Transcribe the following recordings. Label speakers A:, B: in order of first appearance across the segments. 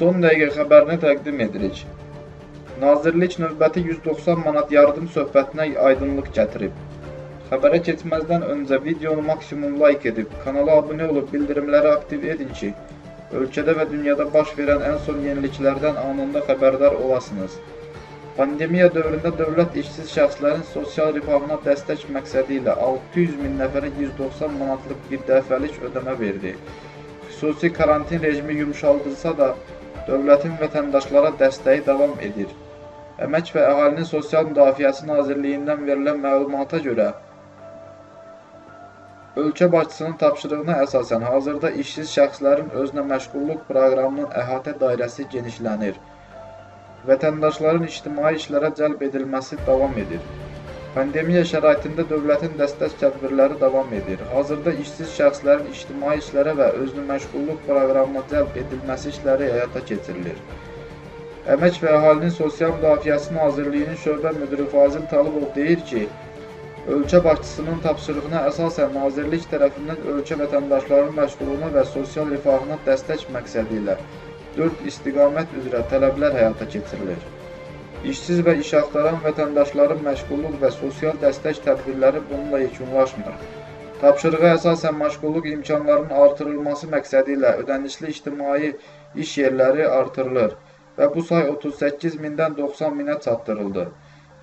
A: son dəqiqə xəbərini təqdim edirik. Nazirlik növbəti 190 manat yardım söhbətinə aydınlıq gətirib. Xəbərə keçməzdən öncə videonu maksimum like edib, kanala abunə olub bildirimləri aktiv edin ki, ölkədə və dünyada baş verən ən son yeniliklərdən anında xəbərdar olasınız. Pandemiya dövründə dövlət işsiz şəxslərin sosial rifahına dəstək məqsədi ilə 600 min nəfərə 190 manatlıq bir dəfəlik ödəmə verdi. Xüsusi karantin rejimi yumşaldılsa da, dövlətin vətəndaşlara dəstəyi davam edir. Əmək və Əhalinin Sosial Müdafiəsi Nazirliyindən verilən məlumata görə, ölkə başçısının tapşırığına əsasən hazırda işsiz şəxslərin özünə məşğulluq proqramının əhatə dairəsi genişlənir. Vətəndaşların ictimai işlərə cəlb edilməsi davam edir. Pandemiya şəraitində dövlətin dəstək tədbirləri davam edir. Hazırda işsiz şəxslərin ictimai işlərə və özünü məşğulluq proqramına cəlb edilməsi işləri həyata keçirilir. Əmək və Əhalinin Sosial Müdafiəsi Nazirliyinin şöbə müdiri Fazil Talıbov deyir ki, ölkə başçısının tapşırığına əsasən nazirlik tərəfindən ölkə vətəndaşlarının məşğulluğuna və sosial rifahına dəstək məqsədi ilə 4 istiqamət üzrə tələblər həyata keçirilir. İşsiz və iş axtaran vətəndaşların məşğulluq və sosial dəstək tədbirləri bununla yekunlaşmır. Tapşırığa əsasən məşğulluq imkanlarının artırılması məqsədi ilə ödənişli ictimai iş yerləri artırılır və bu say 38 mindən 90 minə çatdırıldı.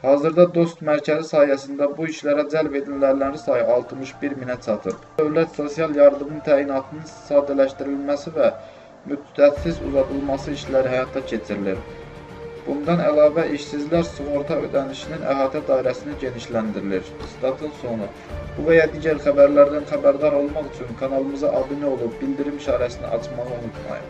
A: Hazırda Dost mərkəzi sayəsində bu işlərə cəlb edilənlərin sayı 61 minə çatıb. Dövlət sosial yardımın təyinatının sadələşdirilməsi və müddətsiz uzadılması işləri həyata keçirilir. Bundan əlavə işsizlər sığorta ödənişinin əhatə dairəsini genişləndirilir. Statın sonu. Bu və ya digər xəbərlərdən xəbərdar olmaq üçün kanalımıza abunə olub bildirim işarəsini açmağı unutmayın.